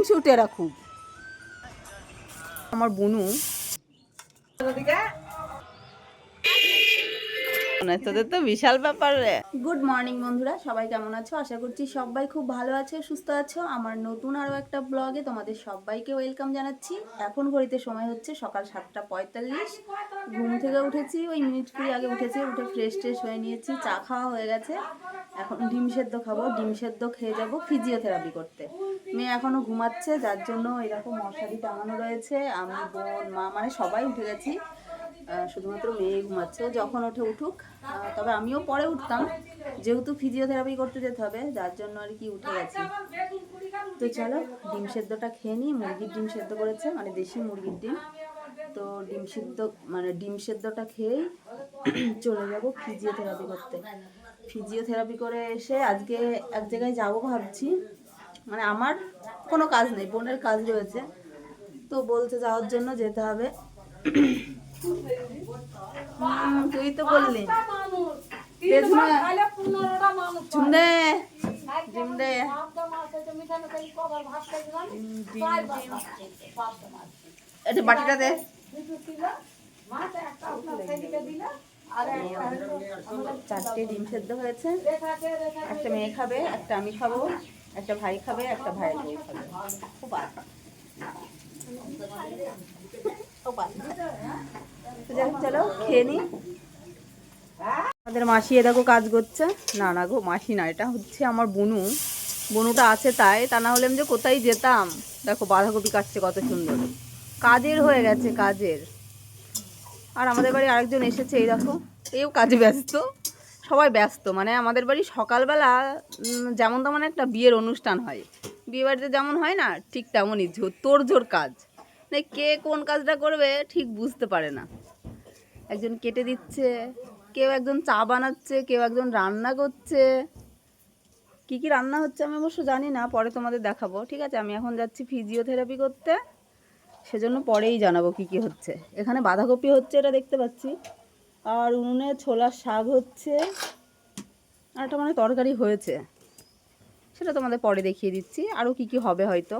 হিংসুটেরা খুব আমার বনু। তোদের তো বিশাল ব্যাপার রে। গুড মর্নিং বন্ধুরা, সবাই কেমন আছো? আশা করছি সবাই খুব ভালো আছে, সুস্থ আছো। আমার নতুন আরও একটা ব্লগে তোমাদের সবাইকে ওয়েলকাম জানাচ্ছি। এখন ঘড়িতে সময় হচ্ছে সকাল সাতটা পঁয়তাল্লিশ। ঘুম থেকে উঠেছি, ওই মিনিট কুড়ি আগে উঠেছি, উঠে ফ্রেশ ট্রেশ হয়ে নিয়েছি, চা খাওয়া হয়ে গেছে। এখন ডিম সেদ্ধ খাব, ডিম সেদ্ধ খেয়ে যাব ফিজিওথেরাপি করতে। মেয়ে এখনও ঘুমাচ্ছে, যার জন্য এরকম মশারি টাঙানো রয়েছে। আমি, বোন, মা মানে সবাই উঠে গেছি। শুধুমাত্র মেয়ে ঘুমাচ্ছে যখন ওঠে উঠুক তবে আমিও পরে উঠতাম, যেহেতু ফিজিওথেরাপি করতে যেতে হবে, যার জন্য আর কি উঠে গেছি। তো চলো, ডিম সেদ্ধটা খেয়ে নিই, মুরগির ডিম সেদ্ধ করেছে মানে দেশি মুরগির ডিম। তো ডিম সেদ্ধ মানে ডিম সেদ্ধটা খেয়েই চলে যাব ফিজিওথেরাপি করতে। ফিজিওথেরাপি করে এসে আজকে এক জায়গায় যাব ভাবছি মানে আমার কোনো কাজ নেই, বোনের কাজ রয়েছে। তো বলছে যাওয়ার জন্য যেতে হবে। তুই তো বললি। এটা বাটিটা দে। চারটে ডিম সেদ্ধ হয়েছে। একটা মেয়ে খাবে একটা আমি খাব একটা ভাই খাবে একটা ভাই বউ খাবে। খুব আরাম। খেয়ে নি। আমাদের মাসি এ দেখো কাজ করছে। না না গো, মাসি না, এটা হচ্ছে আমার বনু। বনুটা আছে তাই, তা না হলে আমি যে কোথায় যেতাম। দেখো, বাঁধাকপি কাটছে কত সুন্দর। কাজের হয়ে গেছে, কাজের। আর আমাদের বাড়ি আরেকজন এসেছে, এই দেখো, এও কাজে ব্যস্ত। সবাই ব্যস্ত মানে আমাদের বাড়ি সকালবেলা যেমন তেমন একটা বিয়ের অনুষ্ঠান হয়। বিয়ে বাড়িতে যেমন হয় না, ঠিক তেমনই তোর তোড়জোড় কাজ। মানে কে কোন কাজটা করবে, ঠিক বুঝতে পারে না। একজন কেটে দিচ্ছে, কেউ একজন চা বানাচ্ছে, কেউ একজন রান্না করছে। কি কি রান্না হচ্ছে আমি অবশ্য জানি না, পরে তোমাদের দেখাবো, ঠিক আছে? আমি এখন যাচ্ছি ফিজিওথেরাপি করতে। সেজন্য পরেই জানাব কি কি হচ্ছে। এখানে বাঁধাকপি হচ্ছে এটা দেখতে পাচ্ছি। আর উনুনে ছোলার শাক হচ্ছে। আর একটা মানে তরকারি হয়েছে। সেটা তোমাদের পরে দেখিয়ে দিচ্ছি, আরও কি কি হবে হয়তো।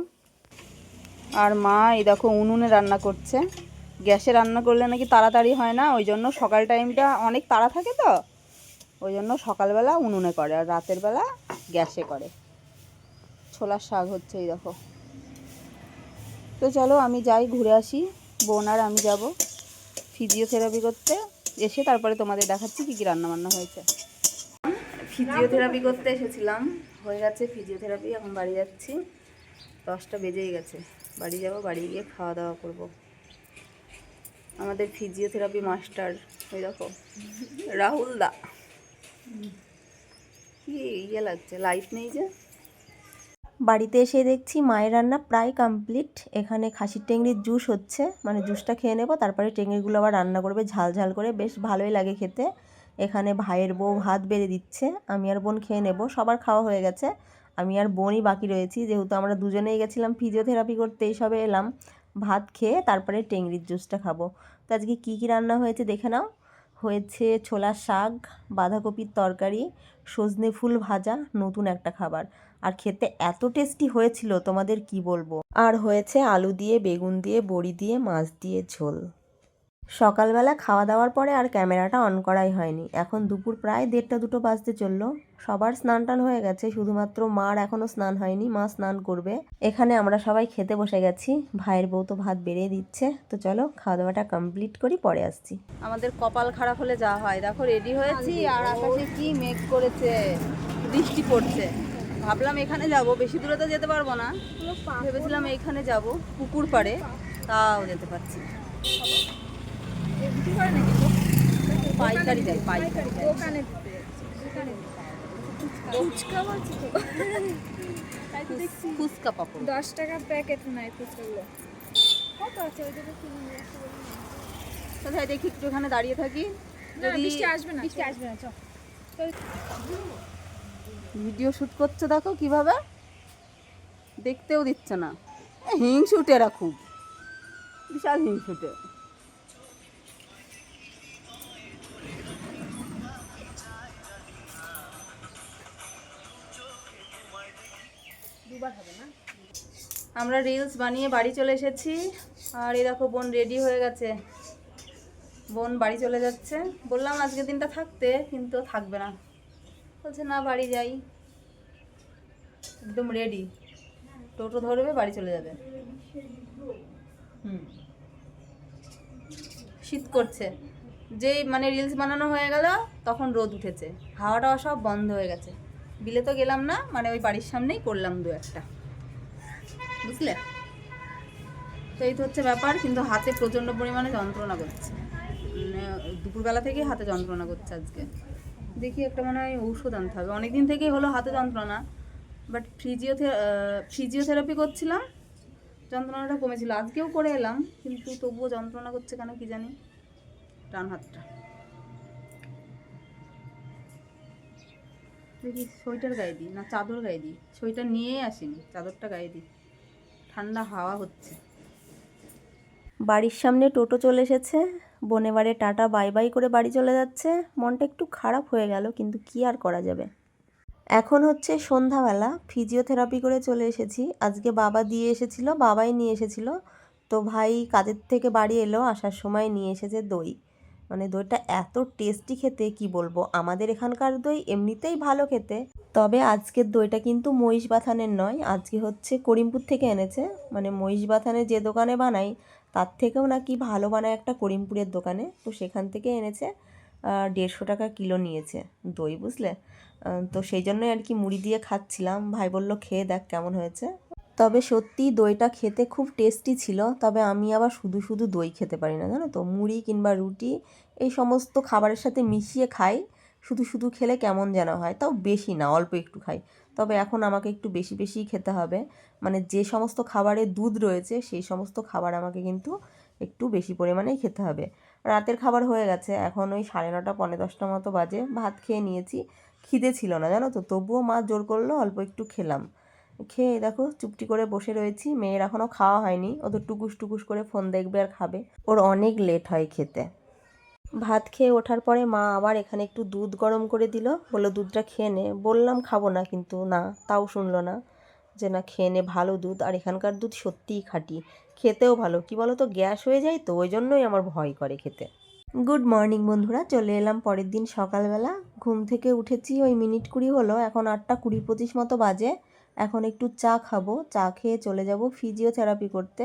আর মা এই দেখো উনুনে রান্না করছে। গ্যাসে রান্না করলে নাকি তাড়াতাড়ি হয় না? ওই জন্য সকাল টাইমটা অনেক তাড়া থাকে তো। ওই জন্য সকালবেলা উনুনে করে আর রাতের বেলা গ্যাসে করে। ছোলার শাক হচ্ছে এই দেখো। তো চলো আমি যাই, ঘুরে আসি। বোন আর আমি যাব ফিজিওথেরাপি করতে। এসে তারপরে তোমাদের দেখাচ্ছি কী কী রান্নাবান্না হয়েছে। ফিজিওথেরাপি করতে এসেছিলাম। হয়ে গেছে ফিজিওথেরাপি এখন বাড়ি যাচ্ছি। দশটা বেজেই গেছে। বাড়ি যাব, বাড়ি গিয়ে খাওয়া দাওয়া করব। আমাদের ফিজিওথেরাপি মাস্টার ওই দেখো, রাহুল দা। কি ইয়ে লাগছে লাইট নেই যে? বাড়িতে এসে দেখছি মায়ের রান্না প্রায় কমপ্লিট এখানে খাসির টেংরির জুস হচ্ছে মানে জুসটা খেয়ে নেব, তারপরে টেংরিগুলো আবার রান্না করবে, ঝাল ঝাল করে, বেশ ভালোই লাগে খেতে। এখানে ভাইয়ের বউ ভাত বেড়ে দিচ্ছে, আমি আর বোন খেয়ে নেব, সবার খাওয়া হয়ে গেছে। আমি আর বোনই বাকি রয়েছি, যেহেতু আমরা দুজনেই গেছিলাম ফিজিওথেরাপি করতে এইসবে এলাম। ভাত খেয়ে তারপরে টেংরির জুসটা খাব। তো আজকে কী কী রান্না হয়েছে দেখে নাও। হয়েছে ছোলা শাক, বাঁধাকপির তরকারি, সজনে ফুল ভাজা, নতুন একটা খাবার। আর খেতে এত টেস্টি হয়েছিল, তোমাদের কি বলব? আর হয়েছে আলু দিয়ে, বেগুন দিয়ে, বড়ি দিয়ে, মাছ দিয়ে ঝোল। সকালবেলা খাওয়া দাওয়ার পরে আর ক্যামেরাটা অন করাই হয়নি। এখন দুপুর প্রায় দেড়টা দুটো বাজতে চলল। সবার স্নান টান হয়ে গেছে শুধুমাত্র মার এখনও স্নান হয়নি মা স্নান করবে। এখানে আমরা সবাই খেতে বসে গেছি ভাইয়ের বউ তো ভাত বেড়ে দিচ্ছে। তো চলো খাওয়া দাওয়াটা কমপ্লিট করি পরে আসছি। আমাদের কপাল খারাপ হলে যা হয়। দেখো রেডি হয়েছি আর আকাশে কি মেঘ করেছে বৃষ্টি পড়ছে। ভাবলাম এখানে যাব বেশি দূরে তো যেতে পারব না। ভেবেছিলাম এইখানে যাব পুকুর পাড়ে তাও যেতে পারছি। পাইকারি দেয় পাইকারি দেয়। ফুচকা পাপড়। দশ টাকা প্যাকেট ফুচকাগুলো। কত আছে? ওই। কোথায় দেখি একটু এখানে দাঁড়িয়ে থাকি। বৃষ্টি আসবে না বৃষ্টি আসবে না চল। ভিডিও শুট করছে দেখো কীভাবে। দেখতেও দিচ্ছে না। এ, হিংসুটে এরা খুব বিশাল হিংসুটে আমরা রিলস বানিয়ে বাড়ি চলে এসেছি। আর এই দেখো, বোন রেডি হয়ে গেছে। বোন বাড়ি চলে যাচ্ছে। বললাম আজকের দিনটা থাকতে, কিন্তু থাকবে না। বলছে, না, বাড়ি যাই। একদম রেডি টোটো ধরবে, বাড়ি চলে যাবে। হুম। শীত করছে। যেই মানে রিলস বানানো হয়ে গেল, তখন রোদ উঠেছে। হাওয়াটা সব বন্ধ হয়ে গেছে। বিলে তো গেলাম না মানে ওই বাড়ির সামনেই করলাম দু একটা। বুঝলে? তো এই তো হচ্ছে ব্যাপার, কিন্তু হাতে প্রচণ্ড পরিমাণে যন্ত্রণা করছে। মানে দুপুরবেলা থেকেই হাতে যন্ত্রণা করছে আজকে। দেখি একটা মনে হয় ঔষধ আনতে হবে। অনেকদিন থেকেই হলো হাতে যন্ত্রণা বাট ফিজিওথে ফিজিওথেরাপি করছিলাম, যন্ত্রণাটা কমেছিল। আজকেও করে এলাম, কিন্তু তবুও যন্ত্রণা করছে কেন কি জানি? ডান হাতটা। দেখি সোয়েটার গায়ে দিই না চাদর গায়ে দিই সোয়েটার নিয়েই আসিনি, চাদরটা গায়ে দিই ঠান্ডা হাওয়া হচ্ছে। বাড়ির সামনে টোটো চলে এসেছে। বোন এবারে টাটা বাই বাই করে বাড়ি চলে যাচ্ছে। মনটা একটু খারাপ হয়ে গেল, কিন্তু কি আর করা যাবে? এখন হচ্ছে সন্ধ্যাবেলা ফিজিওথেরাপি করে চলে এসেছি। আজকে বাবা দিয়ে এসেছিল, বাবাই নিয়ে এসেছিল। তো ভাই কাজের থেকে বাড়ি এলো, আসার সময় নিয়ে এসেছে দই। মানে দইটা এত টেস্টি খেতে, কি বলব? আমাদের এখানকার দই এমনিতেই ভালো খেতে। তবে আজকের দইটা কিন্তু মহিষ বাথানের নয়, আজকে হচ্ছে করিমপুর থেকে এনেছে। মানে মহিষ বাথানের যে দোকানে বানাই, তার থেকেও নাকি ভালো বানায় একটা করিমপুরের দোকানে। তো সেখান থেকে এনেছে দেড়শো টাকা কিলো নিয়েছে দই, বুঝলে? তো সেই জন্যই আর কি মুড়ি দিয়ে খাচ্ছিলাম। ভাই বলল, খেয়ে দেখ কেমন হয়েছে। তবে সত্যি দইটা খেতে খুব টেস্টি ছিল, তবে আমি আবার শুধু শুধু দই খেতে পারি না, জানো তো? মুড়ি কিংবা রুটি, এই সমস্ত খাবারের সাথে মিশিয়ে খাই, শুধু শুধু খেলে কেমন যেন হয়, তাও বেশি না, অল্প একটু খাই। তবে এখন আমাকে একটু বেশি বেশি খেতে হবে মানে যে সমস্ত খাবারে দুধ রয়েছে, সেই সমস্ত খাবার আমাকে কিন্তু একটু বেশি পরিমাণেই খেতে হবে। রাতের খাবার হয়ে গেছে, এখন ওই সাড়ে নটা, পৌনে দশটা মতো বাজে, ভাত খেয়ে নিয়েছি, খিদে ছিল না, জানো তো? তবুও মা জোর করল, অল্প একটু খেলাম। খেয়ে দেখো চুপটি করে বসে রয়েছি। মেয়ের এখনও খাওয়া হয়নি। ও তো টুকুস টুকুস করে ফোন দেখবে আর খাবে। ওর অনেক লেট হয় খেতে। ভাত খেয়ে ওঠার পরে মা আবার এখানে একটু দুধ গরম করে দিল। বলল, দুধটা খেয়ে নে। বললাম, খাব না কিন্তু। না, তাও শুনলো না। যে না, খেয়ে নে, ভালো দুধ। আর এখানকার দুধ সত্যিই খাঁটি। খেতেও ভালো। কি বলো তো গ্যাস হয়ে যায় তো, ওই জন্যই আমার ভয় করে খেতে। গুড মর্নিং বন্ধুরা, চলে এলাম পরের দিন সকালবেলা। ঘুম থেকে উঠেছি, ওই মিনিট কুড়ি হলো। এখন আটটা কুড়ি পঁচিশ মতো বাজে। এখন একটু চা খাব। চা খেয়ে চলে যাব ফিজিওথেরাপি করতে।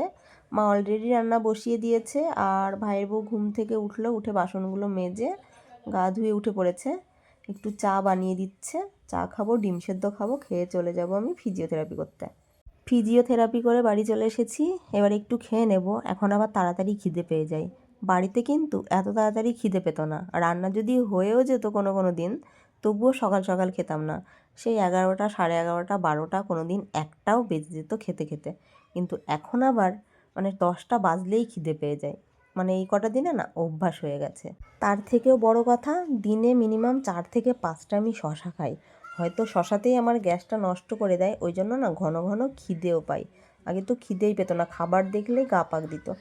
মা অলরেডি রান্না বসিয়ে দিয়েছে আর ভাইয়ের বউ ঘুম থেকে উঠল, উঠে বাসনগুলো মেজে গা ধুয়ে উঠে পড়েছে। একটু চা বানিয়ে দিচ্ছে। চা খাব, ডিম সেদ্ধ খাব, খেয়ে চলে যাব আমি ফিজিওথেরাপি করতে। ফিজিওথেরাপি করে বাড়ি চলে এসেছি। এবার একটু খেয়ে নেব। এখন আবার তাড়াতাড়ি খিদে পেয়ে যাই বাড়িতে কিন্তু এত তাড়াতাড়ি খিদে পেত না। রান্না যদি হয়েও যেত কোনো কোনো দিন, তবুও সকাল সকাল খেতাম না। সেই এগারোটা, সাড়ে এগারোটা, বারোটা কোনো দিন একটাও বেজে যেত খেতে খেতে। কিন্তু এখন আবার মানে দশটা বাজলেই খিদে পেয়ে যায়। মানে এই কটা দিনে না অভ্যাস হয়ে গেছে। তার থেকেও বড় কথা, দিনে মিনিমাম চার থেকে পাঁচটা আমি শশা খাই। হয়তো শশাতেই আমার গ্যাসটা নষ্ট করে দেয়, ওই জন্য না ঘন ঘন খিদেও পাই। আগে তো খিদেই পেতো না, খাবার দেখলেই গা পাক দিত।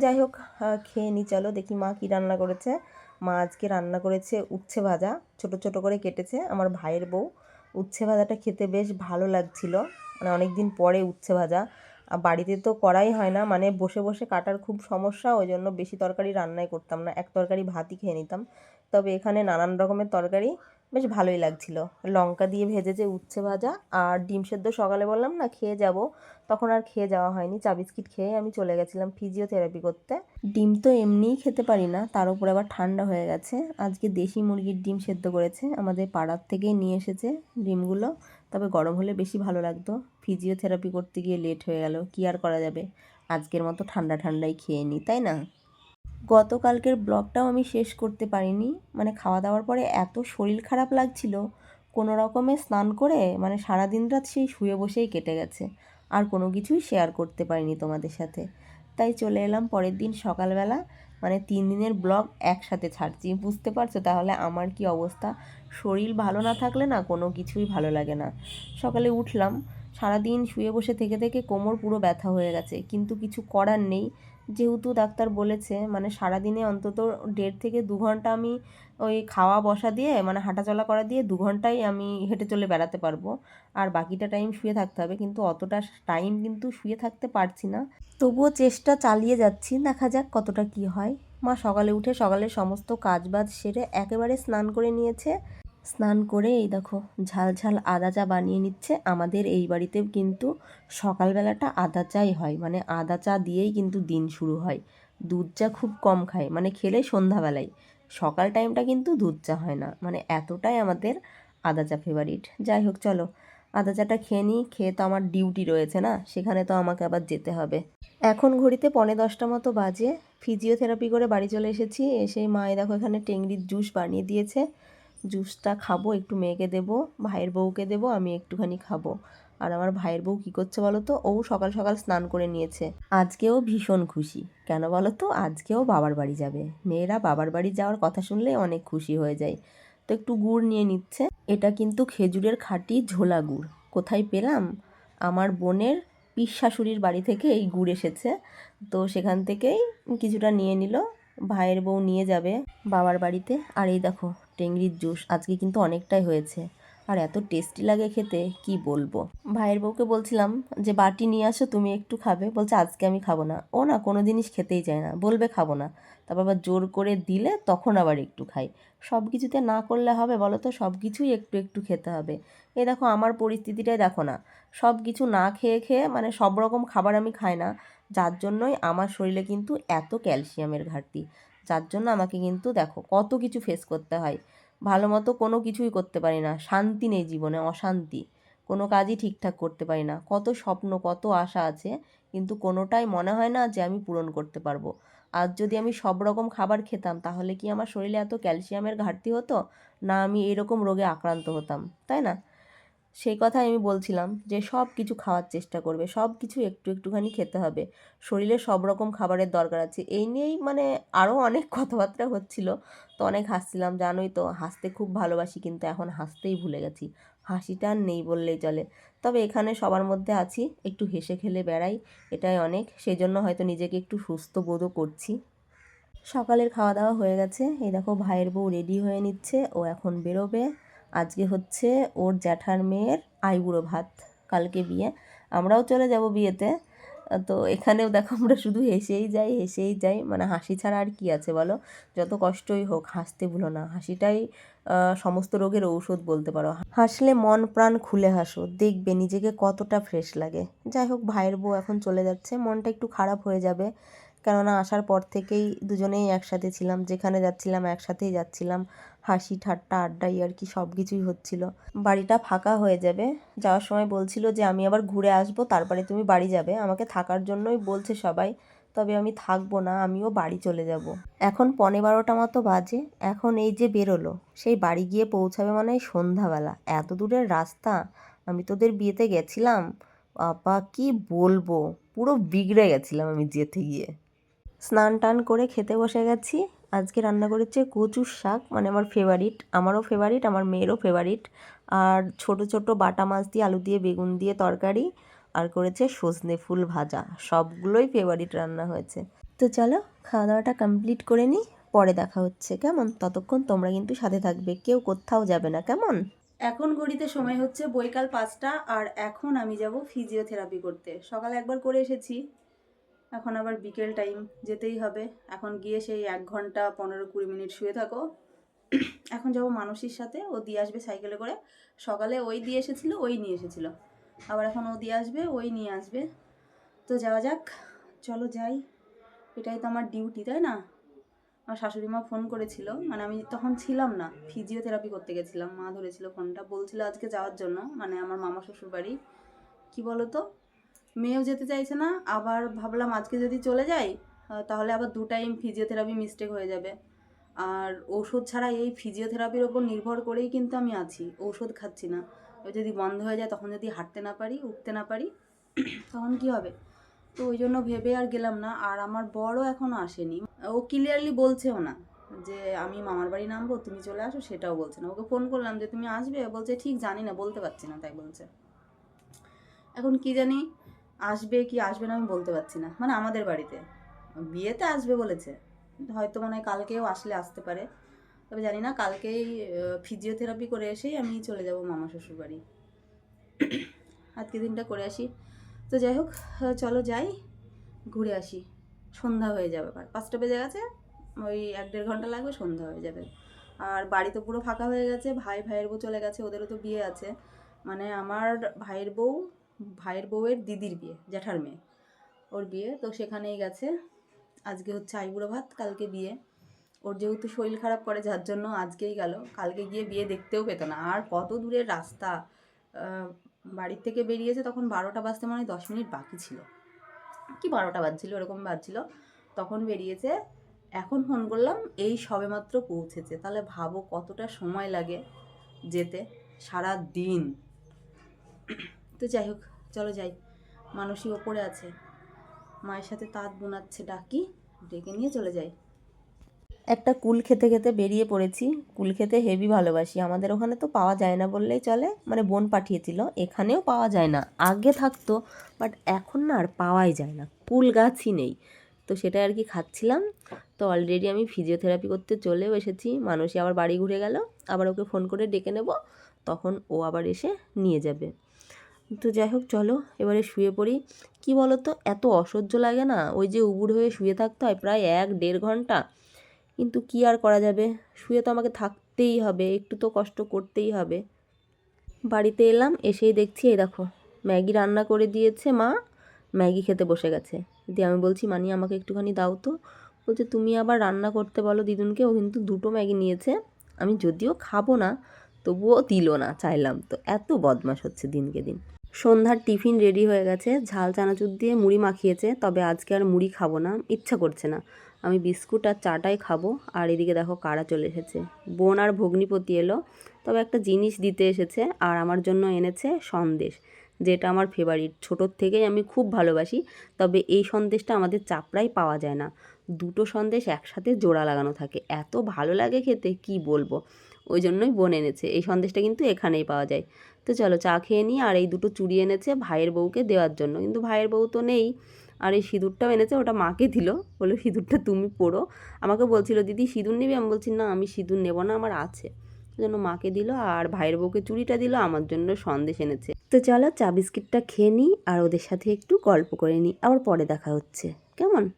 যাই হোক খেয়ে নি, চলো দেখি মা কী রান্না করেছে। মা আজকে রান্না করেছে উচ্ছে ভাজা, ছোট ছোট করে কেটেছে আমার ভাইয়ের বউ। উচ্ছে ভাজাটা খেতে বেশ ভালো লাগছিল। মানে অনেক দিন পরে উচ্ছে ভাজা। বাড়িতে তো করাই হয় না। মানে বসে বসে কাটার খুব সমস্যা ওই জন্য বেশি তরকারি রান্নাই করতাম না। এক তরকারি ভাতই খেয়ে নিতাম। তবে এখানে নানান রকমের তরকারি বেশ ভালোই লাগছিল। লঙ্কা দিয়ে ভেজেছে উচ্ছে ভাজা আর ডিম সেদ্ধ সকালে বললাম না, খেয়ে যাব। তখন আর খেয়ে যাওয়া হয়নি। চা বিস্কিট খেয়ে আমি চলে গেছিলাম ফিজিওথেরাপি করতে। ডিম তো এমনিই খেতে পারি না, তার উপর আবার ঠান্ডা হয়ে গেছে। আজকে দেশি মুরগির ডিম সেদ্ধ করেছে, আমাদের পাড়ার থেকেই নিয়ে এসেছে ডিমগুলো। তবে গরম হলে বেশি ভালো লাগতো। ফিজিওথেরাপি করতে গিয়ে লেট হয়ে গেল, কি আর করা যাবে? আজকের মতো ঠান্ডা ঠান্ডাই খেয়ে নিই তাই না? গতকালকের ব্লগটাও আমি শেষ করতে পারিনি। মানে খাওয়া দাওয়ার পরে এত শরীর খারাপ লাগছিল, কোনো রকমে স্নান করে মানে সারা দিন রাত সেই শুয়ে বসেই কেটে গেছে। আর কোনো কিছুই শেয়ার করতে পারিনি তোমাদের সাথে। তাই চলে এলাম পরের দিন সকালবেলা। মানে তিন দিনের ব্লগ একসাথে ছাড়ছি। বুঝতে পারছ? তাহলে আমার কি অবস্থা? শরীর ভালো না থাকলে না কোনো কিছুই ভালো লাগে না। সকালে উঠলাম। সারাদিন শুয়ে বসে থেকে থেকে কোমর পুরো ব্যথা হয়ে গেছে। কিন্তু কিছু করার নেই। যেহেতু ডাক্তার বলেছে মানে সারাদিনে অন্তত দেড় থেকে দু ঘণ্টা আমি ওই খাওয়া বসা দিয়ে মানে হাঁটাচলা করা দিয়ে দু ঘন্টাই আমি হেঁটে চলে বেড়াতে পারব। আর বাকিটা টাইম শুয়ে থাকতে হবে, কিন্তু অতটা টাইম কিন্তু শুয়ে থাকতে পারছি না। তবুও চেষ্টা চালিয়ে যাচ্ছি, দেখা যাক কতটা কি হয়। মা সকালে উঠে সকালে সমস্ত কাজবাজ সেরে একেবারে স্নান করে নিয়েছে। স্নান করে এই দেখো ঝাল ঝাল আদা চা বানিয়ে নিচ্ছে। আমাদের এই বাড়িতে কিন্তু সকালবেলাটা আদা চাই হয়। মানে আদা চা দিয়েই কিন্তু দিন শুরু হয়। দুধ চা খুব কম খায়। মানে খেলে সন্ধ্যাবেলায়। সকাল টাইমটা কিন্তু দুধ চা হয় না। মানে এতটাই আমাদের আদা চা ফেভারিট যাই হোক, চলো আদা চাটা খেয়ে নিই। খেয়ে তো আমার ডিউটি রয়েছে না? সেখানে তো আমাকে আবার যেতে হবে। এখন ঘড়িতে পনে দশটা মতো বাজে। ফিজিওথেরাপি করে বাড়ি চলে এসেছি। এসেই মায়ে দেখো এখানে টেংরির জুস বানিয়ে দিয়েছে। জুসটা খাব, একটু মেয়েকে দেবো, ভাইয়ের বউকে দেবো, আমি একটুখানি খাব। আর আমার ভাইয়ের বউ কী করছে বলো তো? ও সকাল সকাল স্নান করে নিয়েছে। আজকেও ভীষণ খুশি। কেন বলো তো? আজকেও বাবার বাড়ি যাবে। মেয়েরা বাবার বাড়ি যাওয়ার কথা শুনলে অনেক খুশি হয়ে যায়। তো একটু গুড় নিয়ে নিচ্ছে। এটা কিন্তু খেজুরের খাঁটি ঝোলা গুড়। কোথায় পেলাম? আমার বোনের পিস শাশুড়ির বাড়ি থেকে এই গুড় এসেছে। তো সেখান থেকেই কিছুটা নিয়ে নিল। ভাইয়ের বউ নিয়ে যাবে বাবার বাড়িতে। আর এই দেখো টেংরির জুস আজকে কিন্তু অনেকটাই হয়েছে। আর এত টেস্টি লাগে খেতে, কি বলব? ভাইয়ের বউকে বলছিলাম যে, বাটি নিয়ে আসো, তুমি একটু খাবে। বলছে, আজকে আমি খাব না। ও না, কোনো জিনিস খেতেই চায় না। বলবে, খাব না। তারপর আবার জোর করে দিলে, তখন আবার একটু খাই সব কিছুতে না করলে হবে বলো তো, সব কিছুই একটু একটু খেতে হবে। এ দেখো, আমার পরিস্থিতিটাই দেখো না। সব কিছু না খেয়ে খেয়ে মানে সব রকম খাবার আমি খাই না। যার জন্যই আমার শরীরে কিন্তু এত ক্যালসিয়ামের ঘাটতি। যার জন্য আমাকে কিন্তু দেখো কত কিছু ফেস করতে হয়। ভালো মতো কোনো কিছুই করতে পারি না। শান্তি নেই জীবনে, অশান্তি। কোনো কাজই ঠিকঠাক করতে পারি না। কত স্বপ্ন, কত আশা আছে, কিন্তু কোনোটাই মনে হয় না যে আমি পূরণ করতে পারব। আর যদি আমি সব রকম খাবার খেতাম, তাহলে কি আমার শরীরে এত ক্যালসিয়ামের ঘাটতি হতো? না আমি এরকম রোগে আক্রান্ত হতাম, তাই না? সেই কথাই আমি বলছিলাম যে সব কিছু খাওয়ার চেষ্টা করবে, সব কিছু একটু একটুখানি খেতে হবে। শরীরে সব রকম খাবারের দরকার আছে। এই নিয়েই মানে আরও অনেক কথাবার্তা হচ্ছিল। তো অনেক হাসছিলাম, জানোই তো, হাসতে খুব ভালোবাসি কিন্তু এখন হাসতেই ভুলে গেছি। হাসিটা আর নেই বললেই চলে। তবে এখানে সবার মধ্যে আছি, একটু হেসে খেলে বেড়াই, এটাই অনেক। সেই জন্য হয়তো নিজেকে একটু সুস্থ বোধও করছি। সকালের খাওয়া দাওয়া হয়ে গেছে। এই দেখো ভাইয়ের বউ রেডি হয়ে নিচ্ছে, ও এখন বেরোবে। আজকে হচ্ছে ওর জ্যাঠার মেয়ের আইবুড়ো ভাত। কালকে বিয়ে। আমরাও চলে যাব বিয়েতে। তো এখানেও দেখো আমরা শুধু হেসেই যাই হেসেই যাই। মানে হাসি ছাড়া আর কি আছে বলো? যত কষ্টই হোক, হাসতে ভুলো না। হাসিটাই সমস্ত রোগের ঔষধ বলতে পারো। হাসলে মন প্রাণ খুলে হাসো। দেখবে নিজেকে কতটা ফ্রেশ লাগে। যাই হোক, ভাইয়ের বউ এখন চলে যাচ্ছে। মনটা একটু খারাপ হয়ে যাবে। কেননা আসার পর থেকেই দুজনেই একসাথে ছিলাম। যেখানে যাচ্ছিলাম, একসাথেই যাচ্ছিলাম। হাসি, ঠাট্টা আড্ডা আর কি সব কিছুই হচ্ছিল। বাড়িটা ফাঁকা হয়ে যাবে। যাওয়ার সময় বলছিল যে, আমি আবার ঘুরে আসব, তারপরে তুমি বাড়ি যাবে। আমাকে থাকার জন্যই বলছে সবাই, তবে আমি থাকব না, আমিও বাড়ি চলে যাব। এখন পনে বারোটা মতো বাজে। এখন এই যে বেরোলো, সেই বাড়ি গিয়ে পৌঁছাবে মানে সন্ধ্যাবেলা। এত দূরের রাস্তা, আমি তোদের বিয়েতে গেছিলাম? বাবা, কি বলব? পুরো বিগড়ে গেছিলাম আমি যেতে গিয়ে। স্নান টান করে খেতে বসে গেছি। আজকে রান্না করেছে কচুর শাক মানে আমার ফেভারিট আমারও ফেভারিট আমার মেয়েরও ফেভারিট আর ছোট ছোট বাটা মাছ দিয়ে, আলু দিয়ে, বেগুন দিয়ে তরকারি, আর করেছে সজনে ফুল ভাজা। সবগুলোই ফেভারিট রান্না হয়েছে। তো চলো খাওয়া দাওয়াটা কমপ্লিট করে নিই, পরে দেখা হচ্ছে, কেমন? ততক্ষণ তোমরা কিন্তু সাথে থাকবে, কেউ কোথাও যাবে না, কেমন? এখন ঘড়িতে সময় হচ্ছে বৈকাল পাঁচটা, আর এখন আমি যাব ফিজিওথেরাপি করতে। সকালে একবার করে এসেছি। এখন আবার বিকেল টাইম, যেতেই হবে। এখন গিয়ে সেই এক ঘণ্টা পনেরো কুড়ি মিনিট শুয়ে থাকো। এখন যাব মানুষের সাথে, ও দিয়ে আসবে সাইকেলে করে। সকালে ওই দিয়ে এসেছিল, ওই নিয়ে এসেছিল। আবার এখন ও দিয়ে আসবে, ওই নিয়ে আসবে। তো যাওয়া যাক, চলো যাই। এটাই তো আমার ডিউটি, তাই না? আমার শাশুড়ি মা ফোন করেছিল মানে আমি তখন ছিলাম না, ফিজিওথেরাপি করতে গেছিলাম। মা ধরেছিল ফোনটা, বলছিল আজকে যাওয়ার জন্য মানে আমার মামা শ্বশুর বাড়ি কী বলো তো মেয়েও যেতে চাইছে না, আবার ভাবলাম আজকে যদি চলে যাই তাহলে আবার দু টাইম ফিজিওথেরাপি মিস্টেক হয়ে যাবে। আর ওষুধ ছাড়া এই ফিজিওথেরাপির ওপর নির্ভর করেই কিন্তু আমি আছি, ওষুধ খাচ্ছি না। যদি বন্ধ হয়ে যায়, তখন যদি হাঁটতে না পারি, উঠতে না পারি, তখন কি হবে? তো ওই জন্য ভেবে আর গেলাম না, আর আমার বড়ও এখনও আসেনি। ও ক্লিয়ারলি বলছেও না, যে আমি মামার বাড়ি নামবো, তুমি চলে আসো, সেটাও বলছে না। ওকে ফোন করলাম যে, তুমি আসবে? বলছে, ঠিক, জানি না, বলতে পারছি না। তাই বলছে। এখন কি জানি আসবে কি আসবে না আমি বলতে পারছি না। মানে আমাদের বাড়িতে। বিয়েতে আসবে বলেছে। হয়তো মনে কালকেও আসলে আসতে পারে। তবে জানি না, কালকেই ফিজিওথেরাপি করে এসেই আমি চলে যাব মামা শ্বশুর বাড়ি। আজকে দিনটা করে আসি। তো যাই হোক, চলো যাই, ঘুরে আসি। সন্ধ্যা হয়ে যাবে এবার পাঁচটা বেজে গেছে, ওই এক দেড় ঘণ্টা লাগবে, সন্ধ্যা হয়ে যাবে। আর বাড়ি তো পুরো ফাঁকা হয়ে গেছে, ভাই, ভাইয়ের বউ চলে গেছে, ওদেরও তো বিয়ে আছে। মানে আমার ভাইয়ের বউ ভাইয়ের বউয়ের দিদির বিয়ে, জ্যাঠার মেয়ে। ওর বিয়ে, তো সেখানেই গেছে। আজকে হচ্ছে আইবুড়ো ভাত, কালকে বিয়ে। ওর যেহেতু শরীর খারাপ করে, যার জন্য আজকেই গেল। কালকে গিয়ে বিয়ে দেখতেও পেত না। আর কত দূরের রাস্তা। বাড়ির থেকে বেরিয়েছে তখন বারোটা বাজতে মানে দশ মিনিট বাকি ছিল। কি বারোটা বাজছিল? এরকম বাজছিল। তখন বেরিয়েছে। এখন ফোন করলাম, এই সবেমাত্র পৌঁছেছে। তাহলে ভাবো কতটা সময় লাগে যেতে। সারা দিন তো যাই হোক, চলো যাই। মানুষই ওপরে আছে। মায়ের সাথে তাঁত বোনাচ্ছে ডাকি, ডেকে নিয়ে চলে যাই। একটা কুল খেতে খেতে বেরিয়ে পড়েছি। কুল খেতে হেভি ভালোবাসি। আমাদের ওখানে তো পাওয়া যায় না বললেই চলে। মানে বোন পাঠিয়েছিল। এখানেও পাওয়া যায় না। আগে থাকতো, বাট এখন না আর পাওয়াই যায় না। কুল গাছই নেই। তো সেটা আর কি খাচ্ছিলাম। তো অলরেডি আমি ফিজিওথেরাপি করতে চলেও এসেছি। মানুষই আবার বাড়ি ঘুরে গেল। আবার ওকে ফোন করে ডেকে নেব। তখন ও আবার এসে নিয়ে যাবে। তো যাই হোক, চলো, এবারে শুয়ে পড়ি। কি বলো তো এত অসহ্য লাগে না? ওই যে উবুর হয়ে শুয়ে থাকতে হয় প্রায় এক দেড় ঘণ্টা। কিন্তু কি আর করা যাবে? শুয়ে তো আমাকে থাকতেই হবে, একটু তো কষ্ট করতেই হবে। বাড়িতে এলাম, এসেই দেখছি, এই দেখো, ম্যাগি রান্না করে দিয়েছে মা, ম্যাগি খেতে বসে গেছে। দিয়ে আমি বলছি মানি আমাকে একটুখানি দাও তো। বলছে, তুমি আবার রান্না করতে বলো, দিদুনকে, ও কিন্তু দুটো ম্যাগি নিয়েছে। আমি যদিও খাব না, তবুও দিল না, চাইলাম তো। এত বদমাশ হচ্ছে দিনকে দিন। সন্ধ্যার টিফিন রেডি হয়ে গেছে, ঝাল চানাচুর দিয়ে মুড়ি মাখিয়েছে, তবে আজকে আর মুড়ি খাব না, ইচ্ছা করছে না। আমি বিস্কুট আর চাটাই খাব, আর এদিকে দেখো কারা চলে এসেছে। বোন আর ভগ্নিপতি এলো, তবে একটা জিনিস দিতে এসেছে আর আমার জন্য এনেছে সন্দেশ, যেটা আমার ফেভারিট ছোটোর থেকেই আমি খুব ভালোবাসি, তবে এই সন্দেশটা আমাদের চাপড়াই পাওয়া যায় না। দুটো সন্দেশ একসাথে জোড়া লাগানো থাকে, এত ভালো লাগে খেতে, কি বলব? ওই জন্যই বোন এনেছে। এই সন্দেশটা কিন্তু এখানেই পাওয়া যায়। তো চলো চা খেয়ে নিই আর এই দুটো চুড়ি এনেছে ভাইয়ের বউকে দেওয়ার জন্য। কিন্তু ভাইয়ের বউ তো নেই আর এই সিঁদুরটাও এনেছে, ওটা মাকে দিল। বলে সিঁদুরটা তুমি পড়ো। আমাকে বলছিল, দিদি, সিঁদুর নিবি? আমি বলছি, না, আমি সিঁদুর নেব না, আমার আছে। জন্য মাকে দিল আর ভাইয়ের বউকে চুড়িটা দিল, আমার জন্য সন্দেশ এনেছে। তো চলো চা বিস্কিটটা খেয়ে নিই আর ওদের সাথে একটু গল্প করে নিই। আবার পরে দেখা হচ্ছে। কেমন?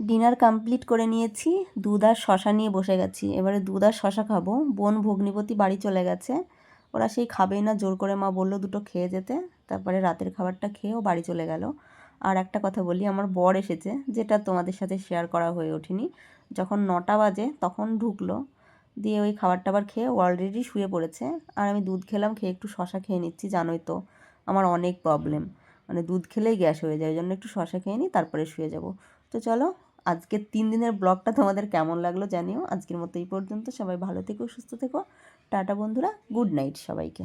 ডিনার কমপ্লিট করে নিয়েছি। দুধ আর শশা নিয়ে বসে গেছি। এবারে দুধ আর শশা খাব। বোন ভগ্নিপতি বাড়ি চলে গেছে। ওরা সেই খাবেই না, জোর করে মা বলল দুটো খেয়ে যেতে। তারপরে রাতের খাবারটা খেয়েও বাড়ি চলে গেল। আর একটা কথা বলি, আমার বর এসেছে, যেটা তোমাদের সাথে শেয়ার করা হয়ে ওঠেনি। যখন নটা বাজে, তখন ঢুকলো। দিয়ে ওই খাবার টাবার খেয়ে অলরেডি শুয়ে পড়েছে। আর আমি দুধ খেলাম, খেয়ে একটু শশা খেয়ে নিচ্ছি, জানোই তো আমার অনেক প্রবলেম মানে দুধ খেলেই গ্যাস হয়ে যায়, ওই জন্য একটু শশা খেয়ে নিই, তারপরে শুয়ে যাব। তো চলো আজকের তিন দিনের ব্লগটা তোমাদের কেমন লাগল জানিও। আজকের মতো এই পর্যন্ত। সবাই ভালো থেকো, সুস্থ থেকো। টাটা বন্ধুরা, গুড নাইট সবাইকে।